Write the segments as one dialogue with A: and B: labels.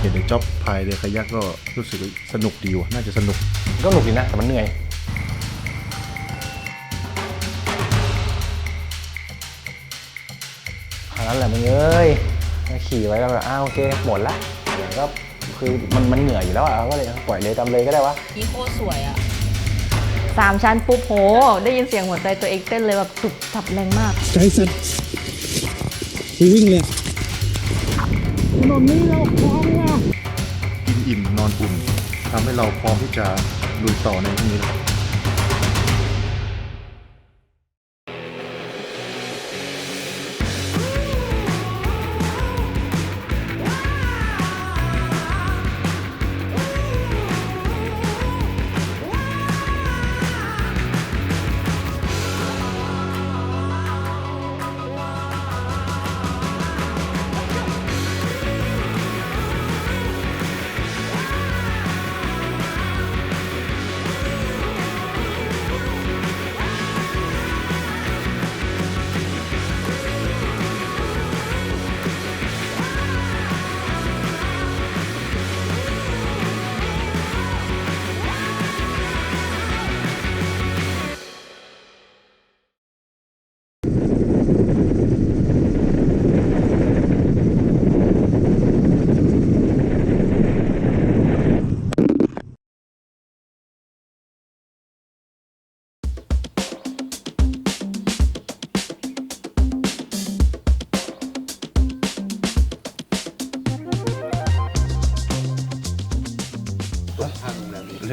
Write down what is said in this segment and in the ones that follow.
A: เห็นในจ็อบพายเรือคายักก็รู้สึกว่าสนุกดีว่ะ น่าจะสนุก
B: ก็หนุกดีนะ แต่มันเหนื่อย อันนั้นแหละมึงเอ้ยขี่ไว้ก็แบบอ้าวโอเคหมดละเดี๋ยวก็คือมันมันเหนื่อยอยู่แล้วอะก็เลยปล่อยเลยตามเลยก็ได้วะ
C: นี่โคตรสวยอะ
D: สามชั้นปุ๊บโห ได้ยินเสียงหัวใจตัวเองเต้นเลยแบบตุบตับแรงมาก
E: ใจสั่นวิ่งเลย
A: กินอิ่ม นอนอุ่นทำให้เราพร้อมที่จะลุยต่อในพรุ่งนี้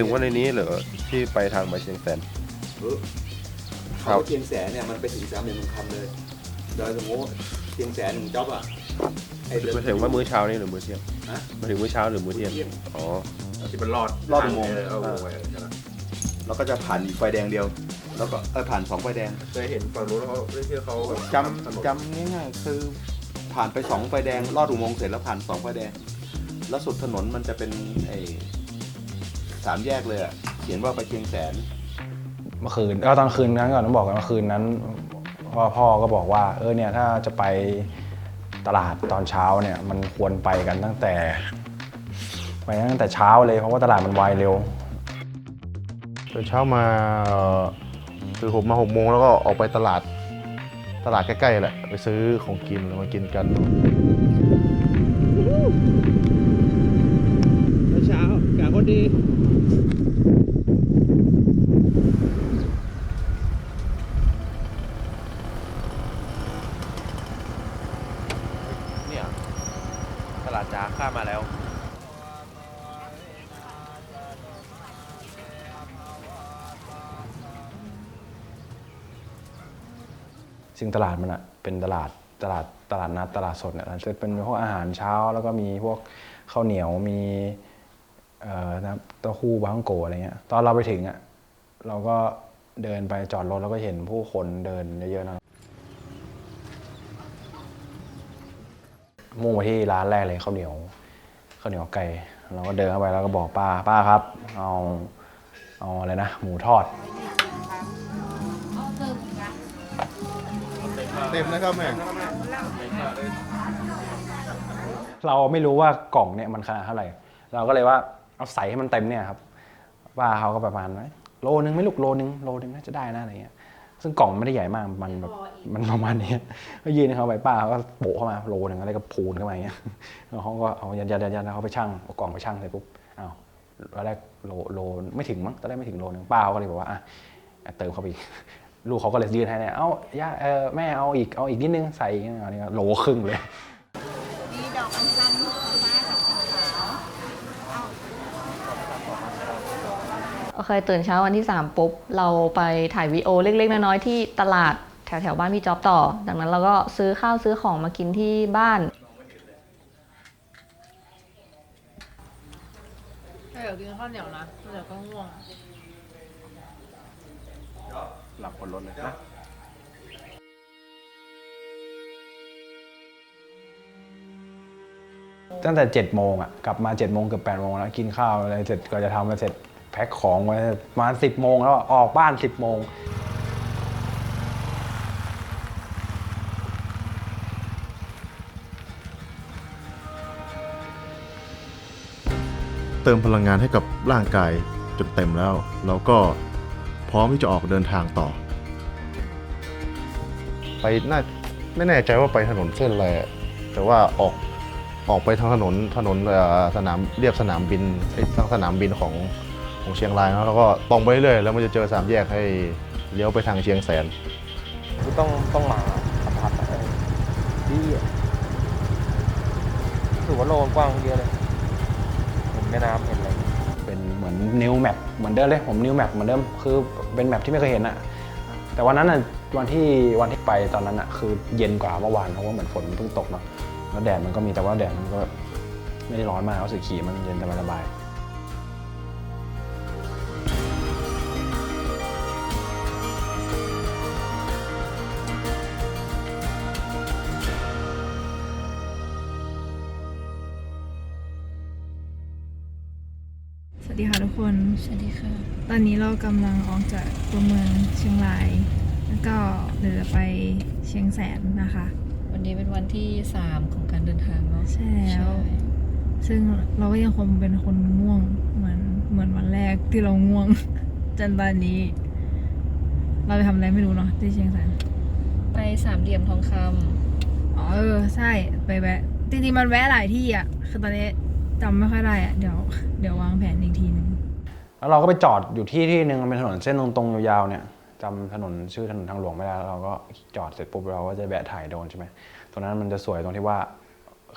F: งว่าในนี้เหรอที่ไปทางไปเชียงแสน
G: เขาเชียงแสนเนี่ยมันไปถึงสามเหลี่ยมทองคำเลยโดยสมมติเชียงแสนหนึ่งจ็อบอะไอ้เรือ
F: มาถึงว่ามื้อเช้านี่หรือมื้อเที่ยง
G: ฮะ
F: มาถึงมื้อเช้าหรือมื้อเที่ยง
G: มื้อเที่ยง
F: อ๋อ
G: ที่มันรอด
F: รอดอุโมงค์
G: เอออุโมงค์ไปแล้วก็จะผ่านไฟแดงเดียว แล้วก็เออผ่านสองไฟแดง
F: เคยเห็นฝั่งนู้นเขาเที่ยวเขา
G: จำจำง่ายๆคือผ่านไปสองไฟแดงลอดอุโมงค์เสร็จแล้วผ่านสองไฟแดง แล้วสุดถนนมันจะเป็นไอ้ สามแยกเลยอะเขียนว่าไปเชียงแสน
B: เมื่อคืนก็ตอนคืนนั้นก่อนต้องบอกกันเมื่อคืนนั้นว่าพ่อก็บอกว่า เออเนี่ยถ้าจะไปตลาดตอนเช้าเนี่ยมันควรไปกันตั้งแต่ ไปตั้งแต่เช้าเลยเพราะว่าตลาดมันวายเร็ว
A: ตื่นเช้ามาเอ่อคือผมมาหกโมงแล้วก็ออกไปตลาดตลาดใกล้ๆแหละ ไปซื้อของกินแล้วมากินกัน
E: เช้ากาคนดี
F: เนี่ยตลาดจ้าข้ามมาแล้ว
B: ซึ่ง ตลาดมันอะเป็นตลาดตลาดตลาดนัดตลาดสดเนี่ยจะเป็นพวกอาหารเช้าแล้วก็มีพวกข้าวเหนียวมีเอ่อน้ำเต้าหู้บางโกอะไรเงี้ยตอนเราไปถึงอะเราก็เดินไปจอดรถแล้วก็เห็นผู้คนเดินเยอะๆนะมุ่งไปที่ร้านแรกเลยข้าวเหนียวข้าวเหนียวไก่เราก็เดินเข้าไปแล้วก็บอกป้าป้าครับ เอาเอาอะไรนะ หมูทอด
A: เต็มนะครับแม่
B: เราไม่รู้ว่ากล่องเนี่ยมันขนาดเท่าไหร่ เราก็เลยว่าเอาใส่ให้มันเต็มเนี่ยครับว่าเขาก็ประมาณว่าโลนึงไม่ลูกโลนึงโลนึงน่าจะได้นะอะไรเงี้ย ซึ่งกล่องไม่ได้ใหญ่มากมันแบบมันประมาณนี้ก็ยืนให้เขาไปป้าเขาก็โปะเข้ามาโลนึงอะไรก็พูนเข้ามาอย่างเงี้ยแล้วเขาก็เอายันยันยันยันแล้วเขาไปชั่งเอากล่องไปชั่งเสร็จปุ๊บอ้าวตอนแรกโลโลไม่ถึงมั้งตอนแรกไม่ถึงโลนึงป้าเขาก็เลยบอกว่าอะเติมเข้าไปอีก ลูกเขาก็เลยยื่นให้เนี่ยเอ้าย่าเออแม่เอาอีกเอาอีกนิดนึงใส่อีกอันนี้ก็โลครึ่งเลย
C: มีดอกอัญชันฟ้ากับสีขาว
D: โอเคตื่นเช้าวันที่ 3 ปุ๊บ เราไปถ่ายวีดีโอเล็กๆ น้อยๆ ที่ตลาดแถวๆ บ้านพี่จ๊อบต่อ ดังนั้นเราก็ซื้อข้าวซื้อของมากินที่บ้าน
C: เดี๋ยวกินข้าวเหนียวนะเดี๋ยวก็ง่วง
F: หลับบนรถเลยนะ
B: ตั้งแต่7จ็ดโมงอะกลับมา7จ็ดโมงเกือบแปดโมงแล้วกินข้าวอะไรเสร็จก็จะทำอะไรเสร็จแพ็คของไว้ประมาณสิบโมงแล้วอะออกบ้าน 10บโมง
A: เติมพลังงานให้กับร่างกายจนเต็มแล้ว เราก็ พร้อมที่จะออกเดินทางต่อ ไปน่าไม่แน่ใจว่าไปถนนเส้นอะไรอะแต่ว่าออกออกไปทางถนนถนนเอ่อสนามเรียบสนามบินไอ้ทางสนามบินของของเชียงรายเนอะแล้วก็ตรงไปเรื่อยๆแล้วมันจะเจอสามแยกให้เลี้ยวไปทางเชียงแสน
B: คือต้องต้องมาสัมผัสอะไรดีอะถือว่าโลกกว้างเยอะเลยเห็นแม่น้ำเห็นอะไรเป็นเห มือนนิวแมปเหมือนเดิมเลยผมนิวแมปเหมือนเดิมคือเป็นแมปที่ไม่เคยเห็นอะแต่วันนั้นอะวันที่วันที่ไปตอนนั้นอะคือเย็นกว่าเมื่อวานเพราะว่าเหมือนฝนมันเพิ่งตกเนาะแล้วแดดมันก็มีแต่ว่าแดดมันก็ไม่ได้ร้อนมากรู้สึกขี่มันเย็นสบาย
H: ดีค่ะทุกคน
D: สวัสดีค่ะ
H: ตอนนี้เรากำลังออกจากตัวเมืองเชียงราย แล้วก็เดี๋ยวจะไปเชียงแสนนะคะ
D: วันนี้เป็นวันที่3ของการเดินทางเนาะ
H: ใช่แล้ว ซึ่งเราก็ยังคงเป็นคนง่วงเหมือนเหมือนวันแรกที่เราง่วง จนตอนนี้ เราไปทำอะไรไม่รู้เนาะที่เชียงแสน
D: ไปสามเหลี่ยมทองคำ
H: อ๋อเออใช่ไปแวะจริงๆมันแวะหลายที่อะคือตอนนี้ จำไม่ค่อยได้อะเดี๋ยวเดี๋ยววางแผนอีกทีหนึง
B: แล้วเราก็ไปจอดอยู่ที่ที่หนึ่งมันเป็นถนนเส้นตรงๆยาวๆเนี่ยจำถนนชื่อถนนทางหลวงไม่ได้แล้วเราก็จอดเสร็จปุ๊บเราก็จะแวะถ่ายโดรนใช่ไหมตรงนั้นมันจะสวยตรงที่ว่า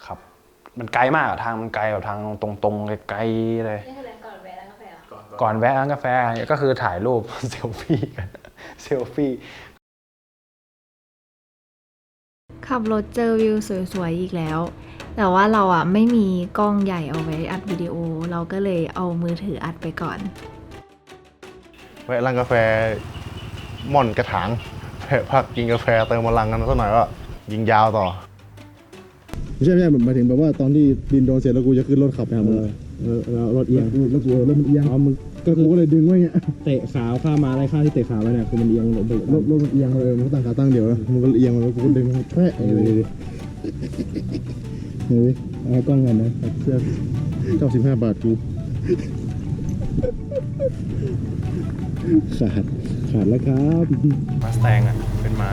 B: ขับ มันไกลมากอะทางมันไกลแบบทางตรงๆไกลๆเลย
D: นี่คือก่อนแวะร้านกาแฟ
B: ก่อนแวะร้านกาแฟก็คือถ่ายรูป เซลฟี่กันเซลฟี่
H: ขับรถเจอวิวสวยๆอีกแล้ว แต่ว่าเราอะไม่มีกล้องใหญ่เอาไว้อัดวิดีโอ เราก็เลยเอามือถืออัดไปก่อน
A: แวะร้านกาแฟม่อนกระถางแวะพักกินกาแฟเติมพลังกันสักหน่อยก็ยิงยาวต่อ
E: ไม่ใช่ไม่ใช่หมายถึงแบบว่าตอนที่บินโดรนเสร็จแล้วกูจะขึ้นรถขับไปหามึงเออแล้วรถเอียงแล้วกูรถมันเอียงอ๋อมึงก็กูก็เลยดึงไว้เงี้ยเตะขาข้ามาอะไรข้าที่เตะขาไว้เนี่ยคือมันเอียงรถรถรถมันเอียงเลยมันก็ตั้งขาตั้งเดียวแล้วมันก็เอียงแล้วกูก็ดึงแปะเลยดิ เฮ้ยเอากล้องกันนะเสื้อเก้าสิบห้าบาทกูขาดขาดแล้วครับ
B: มาสแตงอะ เป็นม้า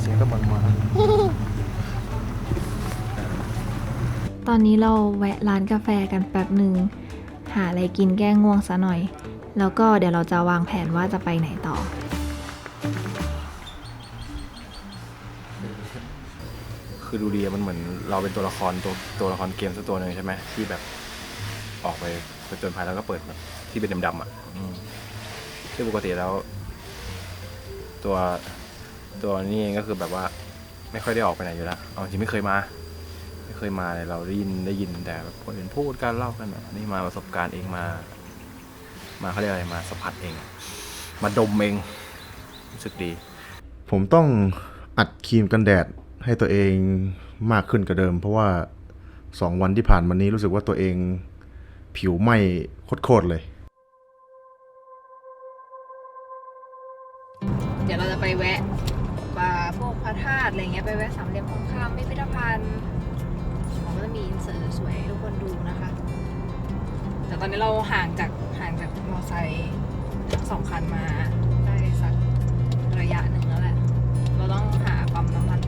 B: เสียงก็เหมือนม้า
H: ตอนนี้เราแวะร้านกาแฟกันแป๊บหนึ่ง หาอะไรกินแก้ง่วงซะหน่อย แล้วก็เดี๋ยวเราจะวางแผนว่าจะไปไหนต่อ
I: คือดูดีมันเหมือนเราเป็นตัวละครตัวตัวละครเกมสักตัวหนึ่งใช่ไหมที่แบบออกไปผจญภัยแล้วก็เปิดแบบที่เป็นดำๆอะอืมซึ่งปกติแล้ว ตัวตัวนี้เองก็คือแบบว่า ไม่ค่อยได้ออกไปไหนอยู่แล้วเอาจริงไม่เคยมา ไม่เคยมาเลยเราได้ยินได้ยินแต่แบบคนอื่นพูดกันเล่ากันอะนี่มาประสบการณ์เองมา มาเขาเรียกอะไรมาสัมผัสเอง มาดมเองรู้สึกดี
A: ผมต้องอัดครีมกันแดด ให้ตัวเองมากขึ้นกว่าเดิม เพราะว่าสองวันที่ผ่านมานี้รู้สึกว่าตัวเองผิวไหม้โคตรเลย
H: เดี๋ยวเราจะไปแวะปาพวกพระธาตุอะไรเงี้ยไปแวะสามเหลี่ยมทองคำพิพิธภัณฑ์ผมก็จะมีอินเสิร์ตสวยให้ทุกคนดูนะคะ แต่ตอนนี้เราห่างจากห่างจากมอไซค์ทั้งสองคันมาได้สักระยะหนึ่งแล้วแหละ เราต้องหาปั๊มน้ำมัน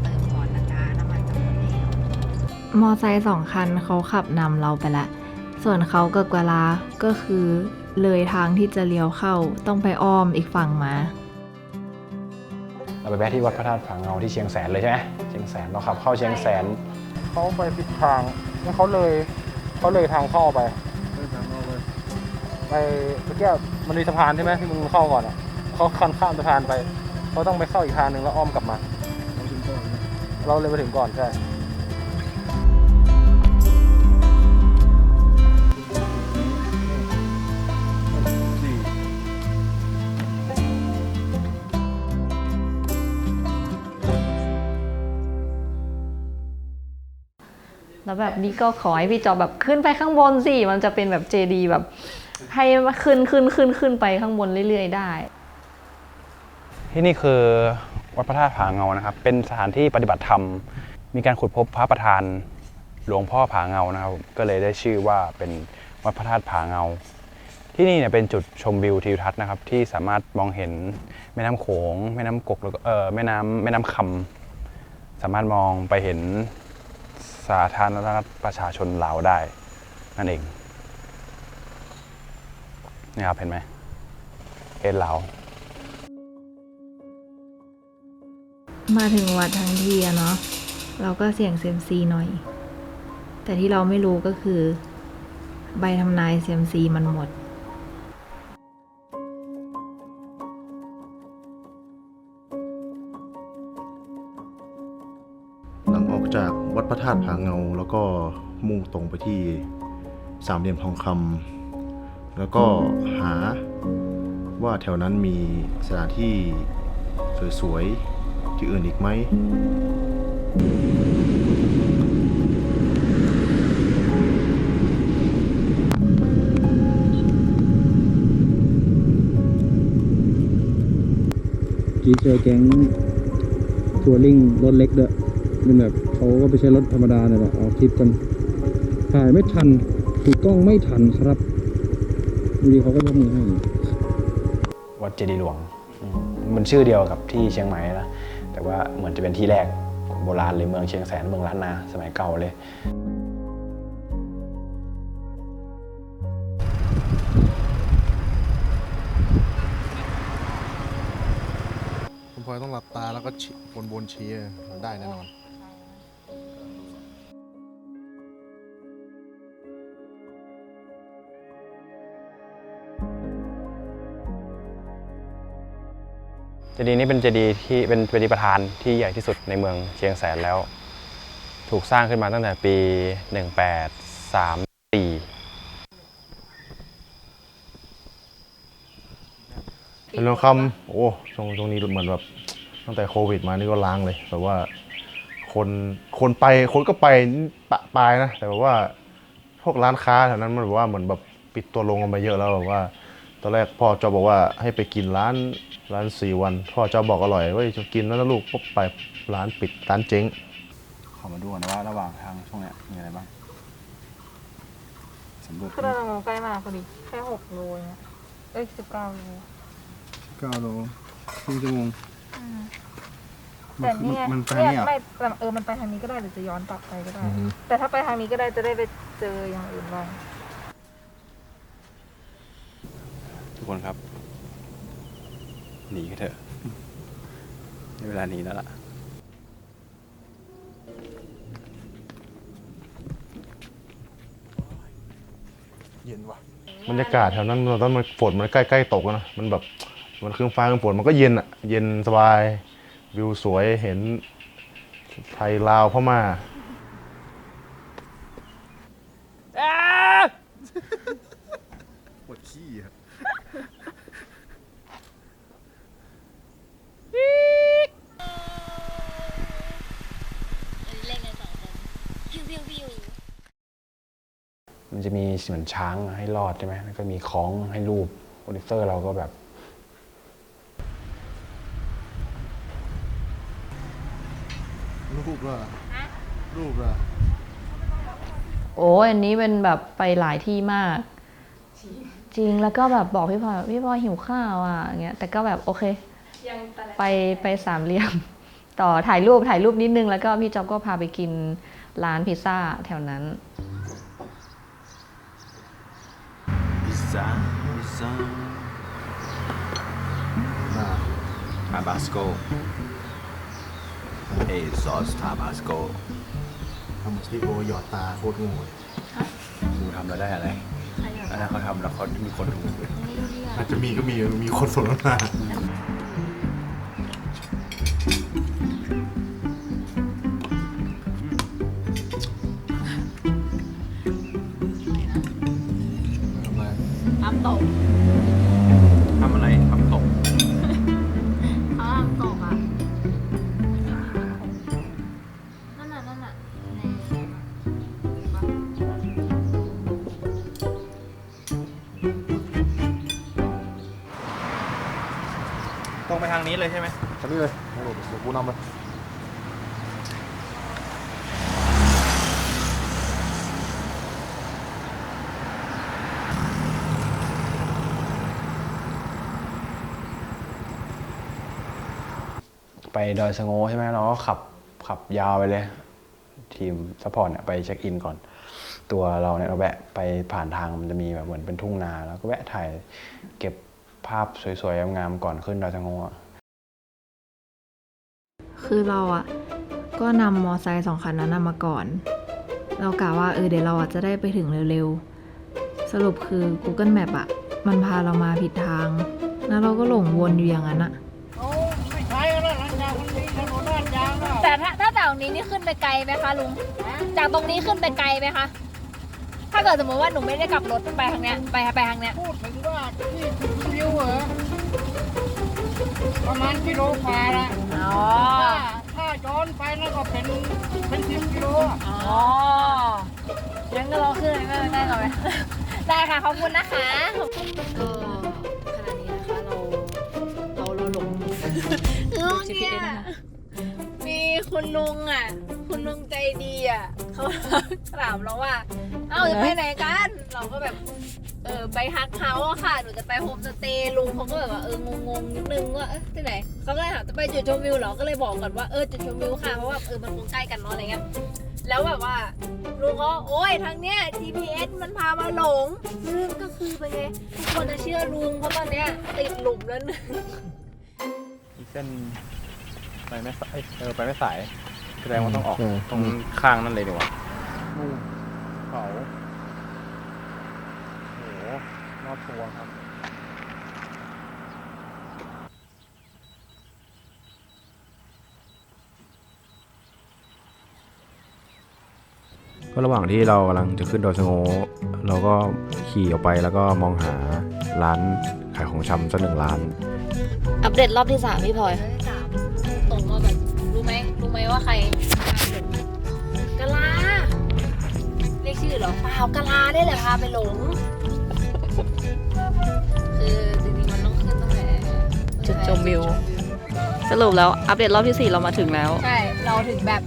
H: มอไซค์สองคันเขาขับนำเราไปละ ส่วนเขากับกวลา ก็คือเลยทางที่จะเลี้ยวเข้าต้องไปอ้อมอีกฝั่งมา
B: เราไปแวะที่วัดพระธาตุผาเงาที่เชียงแสนเลยใช่ไหมเชียงแสนเราขับเข้าเชียงแสน เขาไปผิดทางแล้วเขาเลยเขาเลยทางเข้าไปไปเมื่อกี้มันมีสะพานใช่ไหมที่มึงเข้าก่อนอะเขาคันข้ามสะพานไปเขาต้องไปเข้าอีกทางหนึ่งแล้วอ้อมกลับมา เราเลยไปถึงก่อนใช่
D: แล้วแบบนี้ก็ขอให้พี่จอบแบบขึ้นไปข้างบนสิ มันจะเป็นแบบเจดีแบบ ให้ขึ้นขึ้นขึ้นขึ้นไปข้างบนเรื่อย ๆ ได้
B: ที่นี่คือวัดพระธาตุผาเงานะครับ เป็นสถานที่ปฏิบัติธรรม มีการขุดพบพระประธานหลวงพ่อผาเงานะครับ ก็เลยได้ชื่อว่าเป็นวัดพระธาตุผาเงา ที่นี่เนี่ยเป็นจุดชมวิวทิวทัศน์นะครับ ที่สามารถมองเห็นแม่น้ำโขง แม่น้ำกกแล้วก็เออแม่น้ำแม่น้ำคำสามารถมองไปเห็น สาธารณรัฐประชาชนลาวได้ นั่นเองนี่ครับเห็นไหมเอ็นลาว
D: มาถึงวัดทั้งทีอะเนาะเราก็เสี่ยงเซียมซีหน่อย แต่ที่เราไม่รู้ก็คือ ใบทำนายเซียมซีมันหมด
A: ออกจากวัดพระธาตุผาเงา แล้วก็มุ่งตรงไปที่สามเหลี่ยมทองคำแล้วก็หาว่าแถวนั้นมีสถานที่สวยๆที่อื่นอีกไหม
E: กี้เจอแก๊งทัวริงรถเล็กเด้อเป็นแบบ เขาก็ไปใช้รถธรรมดาเนี่ยแหละออกทริปกันถ่ายไม่ทันถือกล้องไม่ทันครับดูดีเขาก็ยกมือให้
B: วัดเจดีย์หลวงอืมมันชื่อเดียวกับที่เชียงใหม่นะแต่ว่าเหมือนจะเป็นที่แรกของโบราณเลยเมืองเชียงแสนเมืองล้านนาสมัยเก่าเลย
A: คุณพลอยต้องหลับตาแล้วก็วนบนชี้ได้แน่นอน
B: จดีย์นี้เป็นเจดีย์ที่เป็นเจดีย์ประธานที่ใหญ่ที่สุดในเมืองเชียงแสนแล้ว ถูกสร้างขึ้นมาตั้งแต่ปี 1834
A: เป็นทองคำโอ้ช่วงช่วงนี้เหมือนแบบตั้งแต่โควิดมานี่ก็ล้างเลยแบบว่าคนคนไปคนก็ไปปะปายนะ แต่แบบว่าพวกร้านค้าแถวนั้นมันแบบว่าเหมือนแบบปิดตัวลงกันไปเยอะแล้วแบบว่า ตอนแรกพ่อจอบอกว่าให้ไปกินร้านร้านสี่วัน พ่อจอบอกอร่อยเว้ยจะกินแล้วนะลูกปุ๊บไปร้านปิดร้านเจ๊ง
B: ขอมาดูนะว่าระหว่างทางช่วงเนี้ยมีอะไรบ้างสำรวจ
H: คือเราลงใกล้มากพอดีแค่หกโลเองอะเอ้ยสิบเก้าโล
E: เก้าโลครึ่งชั่วโมง
H: แต่เนี่ย
E: มันไป
H: เนี่ย
E: เนี่ย
H: ไม่แต่เออมันไปทางนี้ก็ได้หรือจะย้อนกลับไปก็ได้ แต่ถ้าไปทางนี้ก็ได้จะได้ไปเจออย่างอื่นบ้าง
B: ทุก คนครับ หนีกันเถอะได้เวลาหนีแล้วล่ะ
A: บรรยากาศแถวนั้นตอนมันฝนมันใกล้ๆตกอะนะมันแบบมันคืนฟ้าคืนฝนมันก็เย็นอะ เย็นสบายวิวสวยเห็นไทยลาวพม่า ปวดขี้อะ
B: มันจะมีเหมือนช้างให้รอดใช่ไหมแล้วก็มีคล้องให้รูปโปรดิวเซอร์เราก็แบบ
A: รูปละรูปละ
D: โอ้ยอันนี้เป็นแบบไปหลายที่มาก จริงแล้วก็แบบบอกพี่พลอยพี่พลอยหิวข้าวอะอย่างเงี้ยแต่ก็แบบโอเคไปไปสามเหลี่ยม ต่อถ่ายรูปถ่ายรูปนิดนึง แล้วก็พี่จ๊อบก็พาไปกินร้านพิซซ่าแถวนั้น
I: พิซซ่าพิซซ่าทาบาสโกเอซอสทาบาสโก
A: ทำสติโอหยอดตาโคตรโง่เลย
I: ดูทำแล้วได้อะไร เขาทำแล้วเขามีคนดู
A: อาจจะมีก็มีมีคนสนทนา
I: ทางนี้เลยใช่ไหม
A: ทางนี้เลยเดี๋ยวกูนำไป
B: ไปดอยสงโงใช่ไหมเราก็ขับขับยาวไปเลย ทีมซัพพอร์ตเนี่ยไปเช็คอินก่อน ตัวเราเนี่ยเราแวะไปผ่านทางมันจะมีแบบเหมือนเป็นทุ่งนา แล้วก็แวะถ่ายเก็บ ภาพสวยๆงามๆก่อนขึ้นดอยสะโงอะ
H: คือเราอะก็นำมอไซค์สองคันนั้นนะมาก่อน เรากะว่าเออเดี๋ยวเราอะจะได้ไปถึงเร็วๆ สรุปคือ Google Map อะมันพาเรามาผิดทาง แล้วเราก็หลงวนอยู่อย่างนั้นอะแต่ถ้าถ้าจากตรงนี้นี่ขึ้นไปไกลไหมคะลุง จากตรงนี้ขึ้นไปไกลไหมคะ ถ้าเกิดสมมติว่าหนูไม่ได้กลับรถไปทางเนี้ยไปไปทางเนี้ย
C: พูดถึงว่าที่วิวเหรอประมาณกิโลกว่าละ
H: อ๋อ
C: ถ้าถ้าย้อนไปแล้วก็เป็นเป็นสิบกิโลอะ
H: อ๋องั้นก็รอขึ้นไปได้ก่อนไหมได้ค่ะขอบคุณนะคะขอบคุณก็ขณะนี้นะคะเราเราเราหลงคือ
D: GPS นะคะ
H: มีคุณลุงอะ คุณลุงใจดีอะ เขาถามเราว่า เอ้าจะไปไหนกัน เราก็แบบ เออไปฮักเฮาส์อะค่ะ หนูจะไปโฮมสเตย์ลุงเขาก็แบบว่าเอองงๆนิดนึงว่าเอ๊ะที่ไหนเขาก็เลยถามจะไปจุดชมวิวเหรอ ก็เลยบอกก่อนว่าเออจุดชมวิวค่ะ เพราะว่าเออมันคงใกล้กันเนาะอะไรเงี้ย แล้วแบบว่าลุงก็โอ้ยทางเนี้ย GPS มันพามาหลงซึ่งก็คือเป็นไงทุกคนจะเชื่อลุงเพราะตอนเนี้ยติดหลุมแล้วหนึง
I: อีกเส้นไปไม่สายเออไปไม่สาย แสดงว่าต้องออก
A: อืม
I: ตรงข้างนั่นเลยดีกว่าเขาโอ้โหรอบตัวครับ
J: ก็ระหว่างที่เรากำลังจะขึ้นดอยสะโงเราก็ขี่ออกไปแล้วก็มองหาร้านขายของชำสักหนึ่งร้าน
D: อัปเดตรอบที่สามพี่พลอย
H: สาม ว่าใครกะลาเรียกชื่อเหรอเปล่ากะลาได้แหละพาไปหลง คือจริงๆมันต้องขึ้นตั้งแต่
D: จุดชมวิว สรุปแล้วอัปเดตรอบที่สี่เรามาถึงแล้ว
H: ใช่ เราถึงแบบ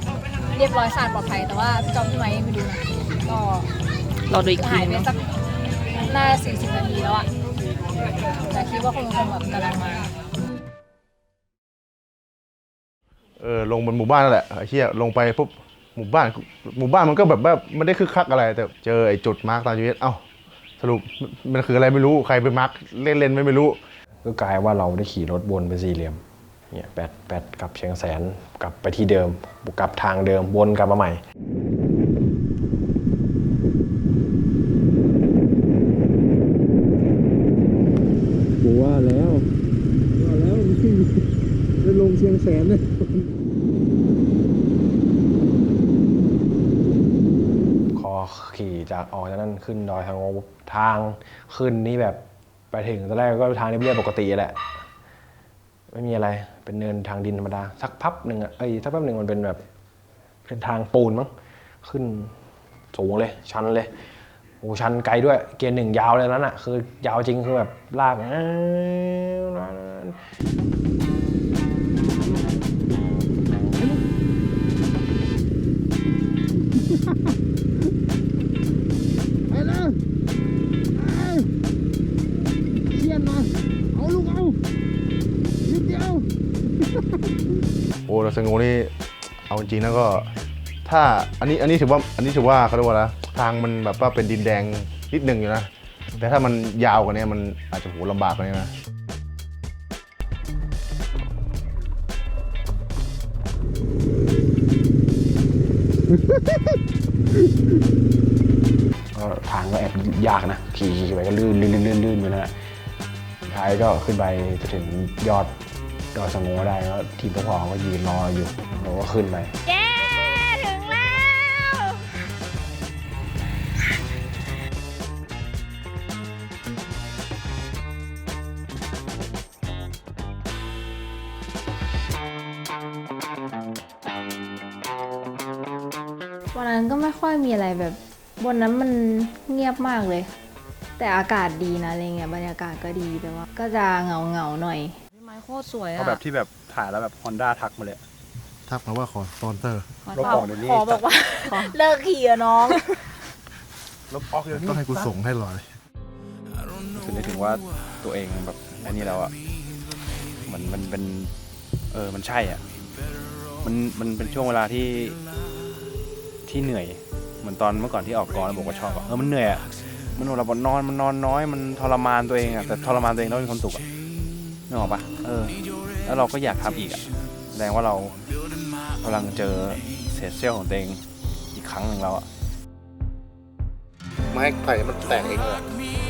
H: เรียบร้อยสะอาดปลอดภัย แต่ว่าพี่จอมพี่ไม้ไม่ดูนะก็
D: เราดูอีกที
H: หายไป
D: เนาะ
H: สักน่าสี่สิบนาทีแล้วอะแต่คิดว่าคงคงแบบกำลังมา
A: เออลงบนหมู่บ้านนั่นแหละไอ้เหี้ยลงไปปุ๊บหมู่บ้านหมู่บ้านมันก็แบบแบบไม่ได้คึกคักอะไร แต่เจอไอ้จุดมาร์กตามชีวิตเอ้าสรุปมันคืออะไรไม่รู้ใครไปมาร์กเล่นเล่นๆไม่ไม่รู้
B: ก็กลายว่าเราได้ขี่รถวนเป็นสี่เหลี่ยมเนี่ยแปดแปดกลับเชียงแสนกลับไปที่เดิมกลับทางเดิมวนกลับมาใหม่
E: กูว่าแล้วว่าแล้วได้ลงเชียงแสนเลย
B: พอขี่จาก ออกจากนั้นขึ้นดอยทางงทางขึ้นนี่แบบไปถึงตอนแรกก็ทางเรียบๆปกติแหละ ไม่มีอะไรเป็นเนินทางดินธรรมดา สักพับหนึ่งอะเอ้ยสักแป๊บหนึ่งมันเป็นแบบ เป็นทางปูนมั้งขึ้นสูงเลย ชันเลยโอ้ชันไกลด้วย เกียร์หนึ่งยาวเลยนั้นอะคือยาวจริงคือแบบลาก
A: โอ้เราสงูนี่เอาจริงๆนะก็ถ้าอันนี้อันนี้ถือว่าอันนี้ถือว่าเขาเรียกว่าอะไรทางมันแบบว่าเป็นดินแดงนิดหนึ่งอยู่นะ แต่ถ้ามันยาวกว่านี้มันอาจจะโหลำบากกว่านี้นะ
B: ก็ทางก็แอบยากนะขี่ไปก็ลื่นลื่นลื่นลื่นลื่นไปนั่นะท้ายก็ขึ้นไปจะถึงยอด ดอยสะโงได้ก็ทีมพวกพ้องก็ยืนรออยู่เราก็ขึ้นไป
H: เย้ถึงแล้ว
D: วันนั้นก็ไม่ค่อยมีอะไรแบบบนนั้นมันเงียบมากเลย แต่อากาศดีนะอะไรเงี้ยบรรยากาศก็ดีแต่ว่า ก็จะเหงาเหงาๆหน่อยไม้ โคตรสวย
I: เอา
D: อะ
I: แบบที่แบบถ่ายแล้วแบบฮอนด้าทักมาเลย
A: ทักมาว่าขอสปอนเซอร์
I: ลบออกเดี๋ยวนี้
H: ขอบอกว่าเลิกขี่อะน้อง
I: ลบออกเดี๋ยวนี้
A: ต้องให้กูส่งให้ลอย
I: ถึงได้ถึงว่าตัวเองแบบอันนี้แล้วอะเหมือนมันเป็น เออ มันใช่อะ มันมันเป็นช่วงเวลาที่ที่เหนื่อย เหมือนตอนเมื่อก่อนที่ออกกองแล้วบอกว่าชอบอะเออ มันเหนื่อยอะมันเราบอกนอน มันนอนน้อย มันทรมานตัวเองอะแต่ทรมานตัวเองแล้วมีความสุขอะ นึกออกปะเออ แล้วเราก็อยากทำอีกอะแสดงว่าเรากำลังเจอเศษเสี้ยวของตัวเองอีกครั้งหนึ่งแล้วอะ
A: ไม้ไผ่มันแตกเองเลย
K: For